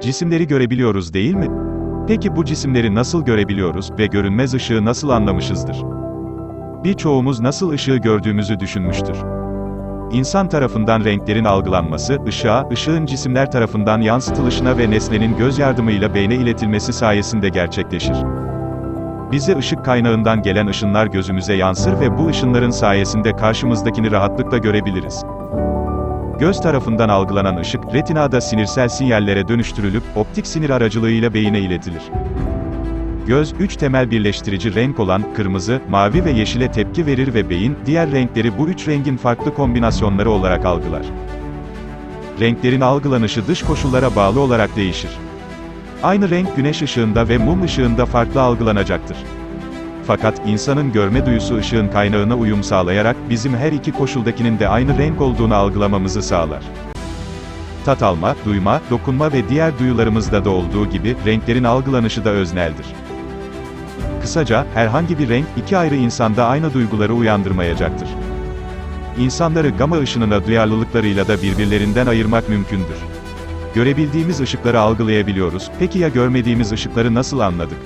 Cisimleri görebiliyoruz değil mi? Peki bu cisimleri nasıl görebiliyoruz ve görünmez ışığı nasıl anlamışızdır? Birçoğumuz nasıl ışığı gördüğümüzü düşünmüştür. İnsan tarafından renklerin algılanması, ışığa, ışığın cisimler tarafından yansıtılışına ve nesnenin göz yardımıyla beyne iletilmesi sayesinde gerçekleşir. Bize ışık kaynağından gelen ışınlar gözümüze yansır ve bu ışınların sayesinde karşımızdakini rahatlıkla görebiliriz. Göz tarafından algılanan ışık, retinada sinirsel sinyallere dönüştürülüp, optik sinir aracılığıyla beyine iletilir. Göz, üç temel birleştirici renk olan kırmızı, mavi ve yeşile tepki verir ve beyin, diğer renkleri bu üç rengin farklı kombinasyonları olarak algılar. Renklerin algılanışı dış koşullara bağlı olarak değişir. Aynı renk güneş ışığında ve mum ışığında farklı algılanacaktır. Fakat insanın görme duyusu ışığın kaynağına uyum sağlayarak bizim her iki koşuldakinin de aynı renk olduğunu algılamamızı sağlar. Tat alma, duyma, dokunma ve diğer duyularımızda da olduğu gibi renklerin algılanışı da özneldir. Kısaca, herhangi bir renk, iki ayrı insanda aynı duyguları uyandırmayacaktır. İnsanları gama ışınına duyarlılıklarıyla da birbirlerinden ayırmak mümkündür. Görebildiğimiz ışıkları algılayabiliyoruz, peki ya görmediğimiz ışıkları nasıl anladık?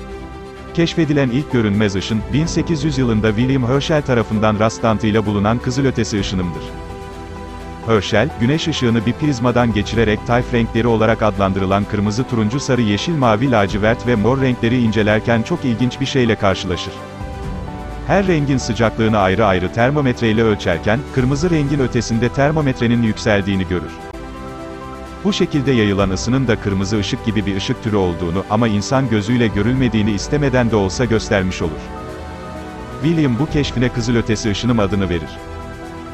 Keşfedilen ilk görünmez ışın, 1800 yılında William Herschel tarafından rastlantıyla bulunan kızılötesi ışınımdır. Herschel, güneş ışığını bir prizmadan geçirerek tayf renkleri olarak adlandırılan kırmızı, turuncu, sarı, yeşil, mavi, lacivert ve mor renkleri incelerken çok ilginç bir şeyle karşılaşır. Her rengin sıcaklığını ayrı ayrı termometreyle ölçerken, kırmızı rengin ötesinde termometrenin yükseldiğini görür. Bu şekilde yayılan ısının da kırmızı ışık gibi bir ışık türü olduğunu ama insan gözüyle görülmediğini istemeden de olsa göstermiş olur. William bu keşfine kızılötesi ışınım adını verir.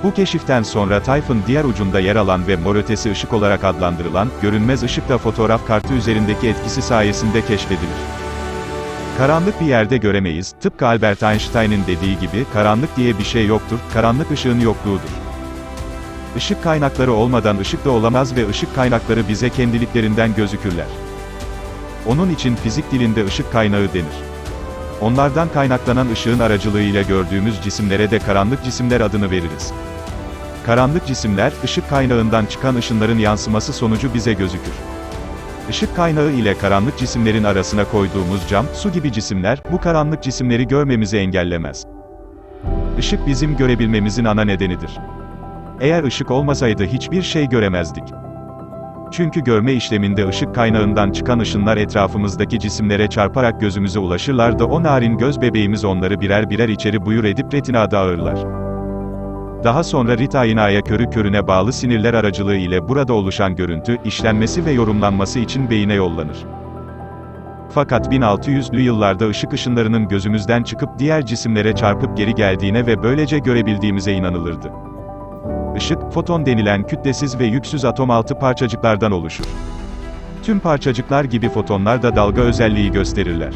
Bu keşiften sonra tayfın diğer ucunda yer alan ve morötesi ışık olarak adlandırılan, görünmez ışık da fotoğraf kartı üzerindeki etkisi sayesinde keşfedilir. Karanlık bir yerde göremeyiz, tıpkı Albert Einstein'ın dediği gibi, karanlık diye bir şey yoktur, karanlık ışığın yokluğudur. Işık kaynakları olmadan ışık da olamaz ve ışık kaynakları bize kendiliklerinden gözükürler. Onun için fizik dilinde ışık kaynağı denir. Onlardan kaynaklanan ışığın aracılığıyla gördüğümüz cisimlere de karanlık cisimler adını veririz. Karanlık cisimler, ışık kaynağından çıkan ışınların yansıması sonucu bize gözükür. Işık kaynağı ile karanlık cisimlerin arasına koyduğumuz cam, su gibi cisimler, bu karanlık cisimleri görmemizi engellemez. Işık bizim görebilmemizin ana nedenidir. Eğer ışık olmasaydı hiçbir şey göremezdik. Çünkü görme işleminde ışık kaynağından çıkan ışınlar etrafımızdaki cisimlere çarparak gözümüze ulaşırlar da o narin göz bebeğimiz onları birer birer içeri buyur edip retinada ağırlar. Daha sonra ritainaya körü körüne bağlı sinirler aracılığı ile burada oluşan görüntü, işlenmesi ve yorumlanması için beyine yollanır. Fakat 1600'lü yıllarda ışık ışınlarının gözümüzden çıkıp diğer cisimlere çarpıp geri geldiğine ve böylece görebildiğimize inanılırdı. Işık, foton denilen kütlesiz ve yüksüz atom altı parçacıklardan oluşur. Tüm parçacıklar gibi fotonlar da dalga özelliği gösterirler.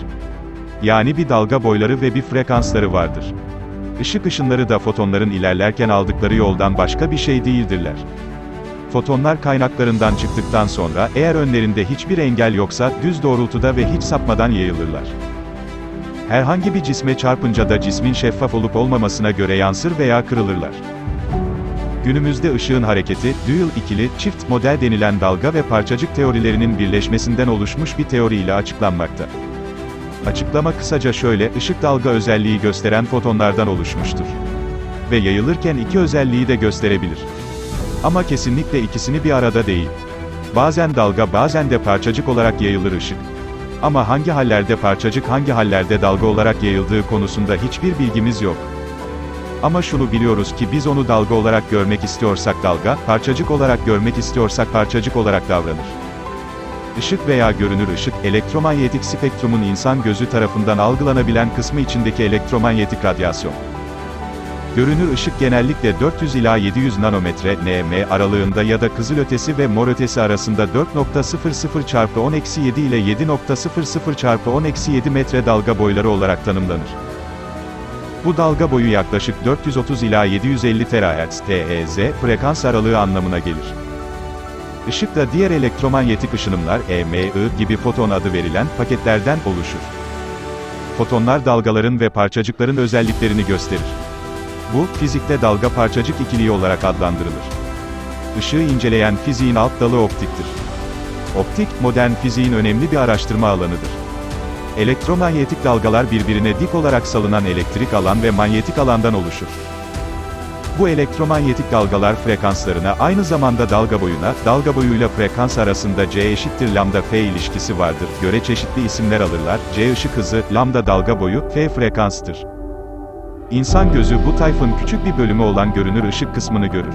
Yani bir dalga boyları ve bir frekansları vardır. Işık ışınları da fotonların ilerlerken aldıkları yoldan başka bir şey değildirler. Fotonlar kaynaklarından çıktıktan sonra, eğer önlerinde hiçbir engel yoksa, düz doğrultuda ve hiç sapmadan yayılırlar. Herhangi bir cisme çarpınca da cismin şeffaf olup olmamasına göre yansır veya kırılırlar. Günümüzde ışığın hareketi, dual ikili, çift model denilen dalga ve parçacık teorilerinin birleşmesinden oluşmuş bir teori ile açıklanmakta. Açıklama kısaca şöyle, ışık dalga özelliği gösteren fotonlardan oluşmuştur. Ve yayılırken iki özelliği de gösterebilir. Ama kesinlikle ikisini bir arada değil. Bazen dalga bazen de parçacık olarak yayılır ışık. Ama hangi hallerde parçacık hangi hallerde dalga olarak yayıldığı konusunda hiçbir bilgimiz yok. Ama şunu biliyoruz ki biz onu dalga olarak görmek istiyorsak dalga, parçacık olarak görmek istiyorsak parçacık olarak davranır. Işık veya görünür ışık, elektromanyetik spektrumun insan gözü tarafından algılanabilen kısmı içindeki elektromanyetik radyasyon. Görünür ışık genellikle 400 ila 700 nanometre nm aralığında ya da kızılötesi ve morötesi arasında 4.00 çarpı 10-7 ile 7.00 çarpı 10-7 metre dalga boyları olarak tanımlanır. Bu dalga boyu yaklaşık 430 ila 750 THz THz frekans aralığı anlamına gelir. Işık da diğer elektromanyetik ışınımlar EMI gibi foton adı verilen paketlerden oluşur. Fotonlar dalgaların ve parçacıkların özelliklerini gösterir. Bu, fizikte dalga parçacık ikiliği olarak adlandırılır. Işığı inceleyen fiziğin alt dalı optiktir. Optik, modern fiziğin önemli bir araştırma alanıdır. Elektromanyetik dalgalar birbirine dik olarak salınan elektrik alan ve manyetik alandan oluşur. Bu elektromanyetik dalgalar frekanslarına aynı zamanda dalga boyuna, dalga boyuyla frekans arasında c eşittir lambda f ilişkisi vardır. Göre çeşitli isimler alırlar. c ışık hızı, lambda dalga boyu, f frekanstır. İnsan gözü bu tayfın küçük bir bölümü olan görünür ışık kısmını görür.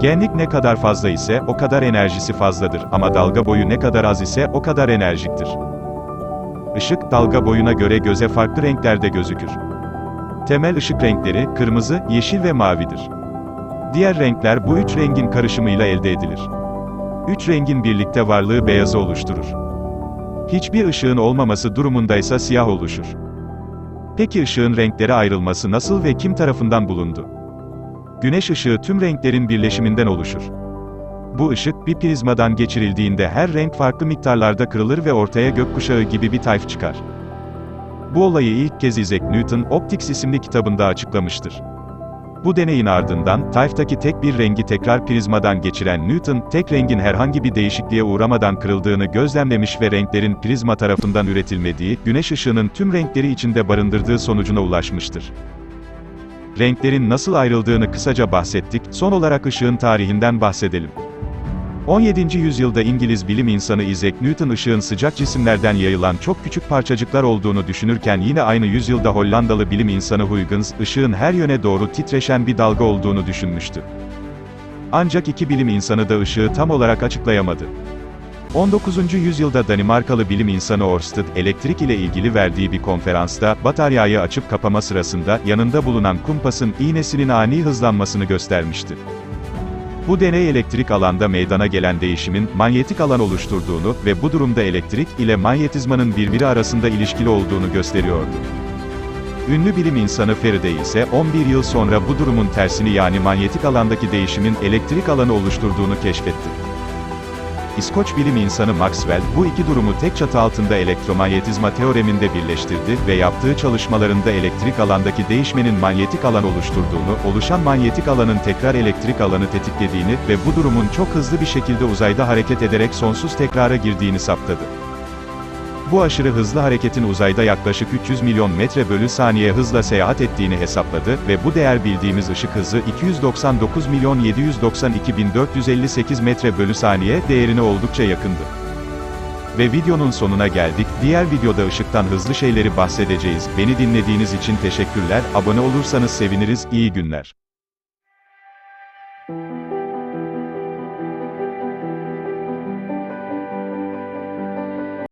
Genlik ne kadar fazla ise o kadar enerjisi fazladır ama dalga boyu ne kadar az ise o kadar enerjiktir. Işık dalga boyuna göre göze farklı renklerde gözükür. Temel ışık renkleri kırmızı, yeşil ve mavidir. Diğer renkler bu üç rengin karışımıyla elde edilir. Üç rengin birlikte varlığı beyazı oluşturur. Hiçbir ışığın olmaması durumundaysa siyah oluşur. Peki ışığın renklere ayrılması nasıl ve kim tarafından bulundu? Güneş ışığı tüm renklerin birleşiminden oluşur. Bu ışık bir prizmadan geçirildiğinde her renk farklı miktarlarda kırılır ve ortaya gökkuşağı gibi bir tayf çıkar. Bu olayı ilk kez Isaac Newton, Optics isimli kitabında açıklamıştır. Bu deneyin ardından, tayftaki tek bir rengi tekrar prizmadan geçiren Newton, tek rengin herhangi bir değişikliğe uğramadan kırıldığını gözlemlemiş ve renklerin prizma tarafından üretilmediği, güneş ışığının tüm renkleri içinde barındırdığı sonucuna ulaşmıştır. Renklerin nasıl ayrıldığını kısaca bahsettik, son olarak ışığın tarihinden bahsedelim. 17. yüzyılda İngiliz bilim insanı Isaac Newton ışığın sıcak cisimlerden yayılan çok küçük parçacıklar olduğunu düşünürken yine aynı yüzyılda Hollandalı bilim insanı Huygens, ışığın her yöne doğru titreşen bir dalga olduğunu düşünmüştü. Ancak iki bilim insanı da ışığı tam olarak açıklayamadı. 19. yüzyılda Danimarkalı bilim insanı Ørsted, elektrik ile ilgili verdiği bir konferansta, bataryayı açıp kapama sırasında, yanında bulunan kumpasın, iğnesinin ani hızlanmasını göstermişti. Bu deney elektrik alanda meydana gelen değişimin, manyetik alan oluşturduğunu ve bu durumda elektrik ile manyetizmanın birbiri arasında ilişkili olduğunu gösteriyordu. Ünlü bilim insanı Faraday ise 11 yıl sonra bu durumun tersini yani manyetik alandaki değişimin elektrik alanı oluşturduğunu keşfetti. İskoç bilim insanı Maxwell, bu iki durumu tek çatı altında elektromanyetizma teoreminde birleştirdi ve yaptığı çalışmalarında elektrik alandaki değişmenin manyetik alan oluşturduğunu, oluşan manyetik alanın tekrar elektrik alanı tetiklediğini ve bu durumun çok hızlı bir şekilde uzayda hareket ederek sonsuz tekrara girdiğini saptadı. Bu aşırı hızlı hareketin uzayda yaklaşık 300 milyon metre bölü saniye hızla seyahat ettiğini hesapladı ve bu değer bildiğimiz ışık hızı 299 milyon 792 bin 458 metre bölü saniye değerine oldukça yakındı. Ve videonun sonuna geldik. Diğer videoda ışıktan hızlı şeyleri bahsedeceğiz. Beni dinlediğiniz için teşekkürler. Abone olursanız seviniriz. İyi günler.